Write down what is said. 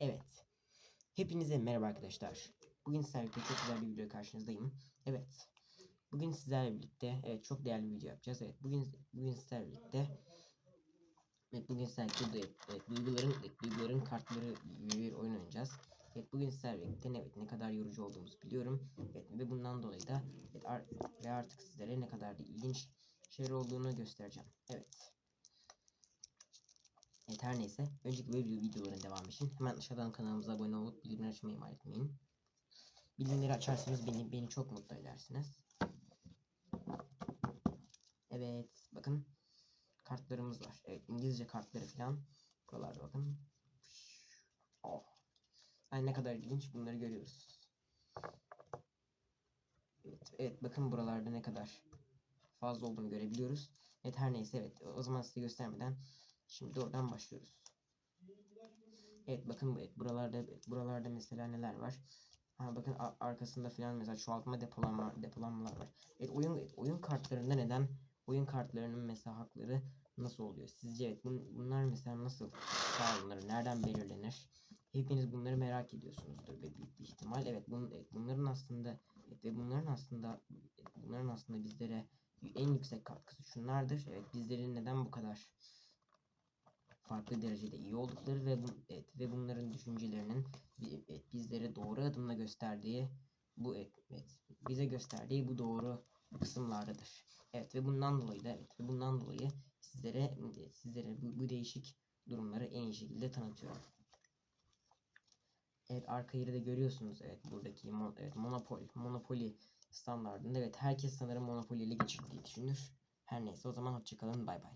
Evet. Hepinize merhaba arkadaşlar. Bugün sizlerle çok güzel bir video karşınızdayım. Evet. Bugün sizlerle birlikte evet çok değerli bir video yapacağız. Evet bugün bugün sizlerle birlikte Evet bugün sizlerle birlikte evet, duyguların evet, duyguların kartları bir oyun oynayacağız. Evet bugün sizlerle birlikte evet ne kadar yorucu olduğumuzu biliyorum. Evet ve bundan dolayı da evet, ar ve artık sizlere ne kadar da ilginç şeyler olduğunu göstereceğim. Evet. Evet neyse. Önceki böyle videoların devamı için hemen aşağıdan kanalımıza abone olup bildirimleri açmayı ihmal etmeyin. Bildirimleri açarsanız beni, beni çok mutlu edersiniz. Evet bakın kartlarımız var. Evet İngilizce kartları falan. Buralarda bakın. Oh. Yani ne kadar ilginç bunları görüyoruz. Evet, evet bakın buralarda ne kadar fazla olduğunu görebiliyoruz. Evet her neyse evet o zaman size göstermeden Şimdi oradan başlıyoruz. Evet bakın evet, buralarda buralarda mesela neler var? Ha bakın arkasında falan mesela çoğaltma depolama depolanmalar var. Evet oyun oyun kartlarında neden oyun kartlarının mesela hakları nasıl oluyor? Sizce evet bun- bunlar mesela nasıl sağlanır? Nereden belirlenir? Hepiniz bunları merak ediyorsunuzdur ve büyük bir ihtimal. Evet, bunun, evet bunların aslında evet, ve bunların aslında bunların aslında bizlere en yüksek katkısı şunlardır. Evet bizlerin neden bu kadar farklı derecede iyi oldukları ve bu, evet, ve bunların düşüncelerinin evet, bizlere doğru adımla gösterdiği bu evet, evet, bize gösterdiği bu doğru kısımlardadır. Evet ve bundan dolayı da evet ve bundan dolayı sizlere sizlere bu, bu değişik durumları en iyi şekilde tanıtıyorum. Evet arka yeri de görüyorsunuz evet buradaki mon, evet, monopol monopoli standartında evet herkes sanırım monopoli ile geçirdiği düşünür. Her neyse o zaman hoşçakalın bay bay.